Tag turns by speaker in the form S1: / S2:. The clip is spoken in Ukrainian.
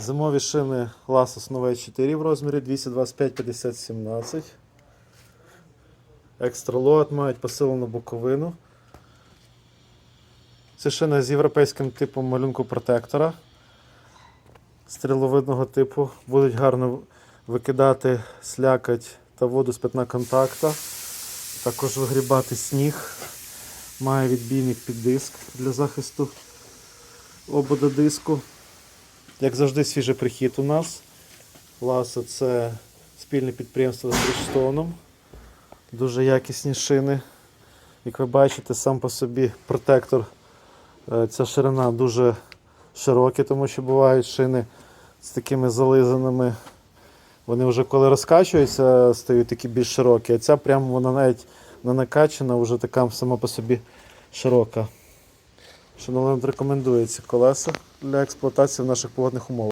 S1: Зимові шини Lasos нове 4 в розмірі 225 50 17. Екстра лот мають посилену боковину. Це шини з європейським типом малюнку протектора. Стріловидного типу. Будуть гарно викидати слякоть та воду з пятна контакта. Також вигрібати сніг. Має відбійник під диск для захисту обода диску. Як завжди, свіжий прихід у нас. Ласо це спільне підприємство з Bridgestone. Дуже якісні шини. Як ви бачите, сам по собі протектор. е, Ця ширина дуже широка, тому що бувають шини з такими зализаними. Вони вже коли розкачуються, стають такі більш широкі, а ця прямо вона навіть не накачана, вже така сама по собі широка. Шановним рекомендується колеса для експлуатації в наших погодних умовах.